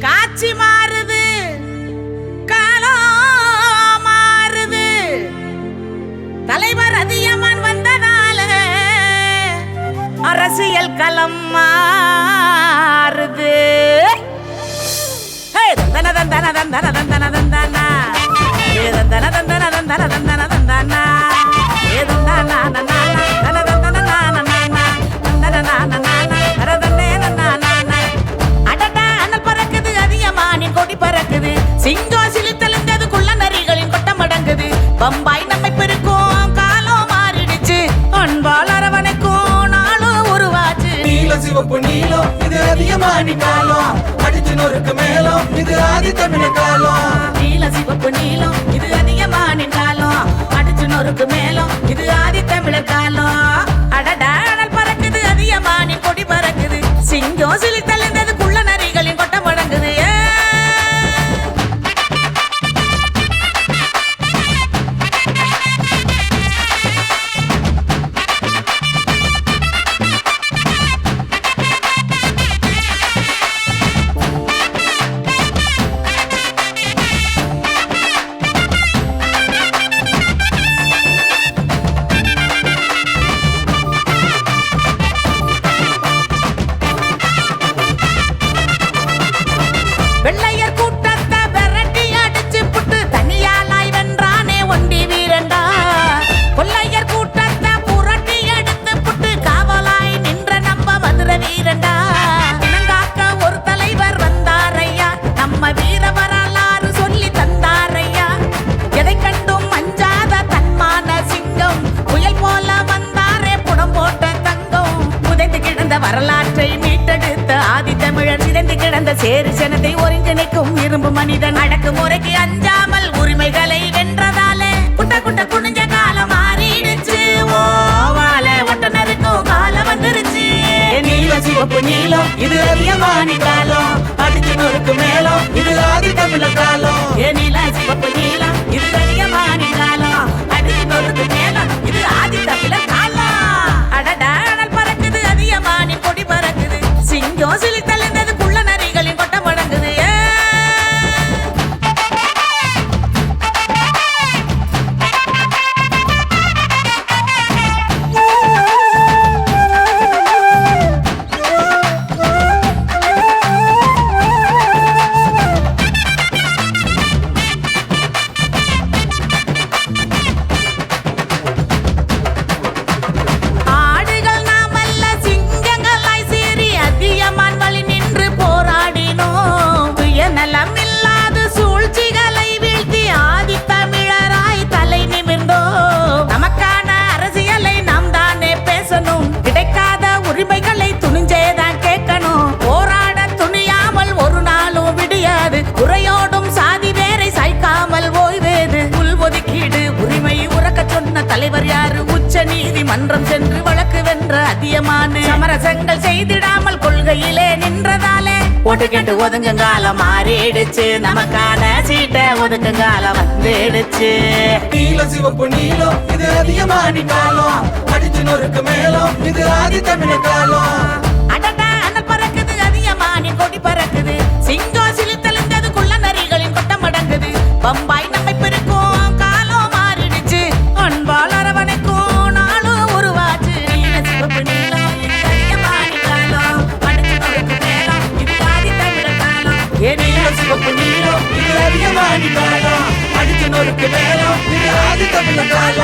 காட்சி மாறுது. காலம் மாறுது. தலைவர் அதியமான் வந்ததால அரசியல் களம் மாறுது. ஹே, தந்தன தந்தன தந்தன தந்தன தந்தனா. ஏ தந்தன தந்தன தந்தன சிவப்பு நீளம் இது அதிகமானி காலம் அடிச்சு நொறுக்கு மேலம் இது ஆதி தமிழ காலம். நீல சிவப்பு நீளம் இது அதிகமானின் காலம் அடிச்சு நொறுக்கு மேலம் இது ஆதி தமிழ காலம். வரலாற்றை மீட்டெடுத்த ஆதி தமிழர் சிதைந்து கிடந்த சேரு சனத்தை ஒருங்கிணைக்கும் இரும்பு மனிதன் அடக்கு முறைக்கு அஞ்சாமல் உரிமைகளை வென்றதாலே குட்ட குட்ட குனிஞ்ச காலம் மாறிடுச்சு. ஓவால ஒட்டனருக்கும் காலம் வந்துருச்சு. நீல சிவப்பு நீளம் இது அதிகமானி காலம். அடிச்சு நொறுக்கு மேலும் இது ஆதி தமிழர் காலம் தலைவர் யாரு? உச்ச நீதிமன்றம் சென்று வழக்கு வென்ற அதியமான. சமரசங்கள் செய்திடாமல் கொள்கையிலே நின்றதாலே. ஓட்டு கேட்டு ஒதுங்கும் காலம் மாறிடுச்சு. நமக்கான சீட்டை ஒதுக்கும் காலம் வந்துடுச்சு. நீல சிவப்பு நீலம் இது அதிகமானி காலம். அடிச்சு நொறுக்கு மேலும் இது ஆதி தமிழ காலம். சிவப்பு நீளம் அதிகமானி காலம் அடிச்சு நொறுக்கு மேலம் ஆதி தமிழ காலம்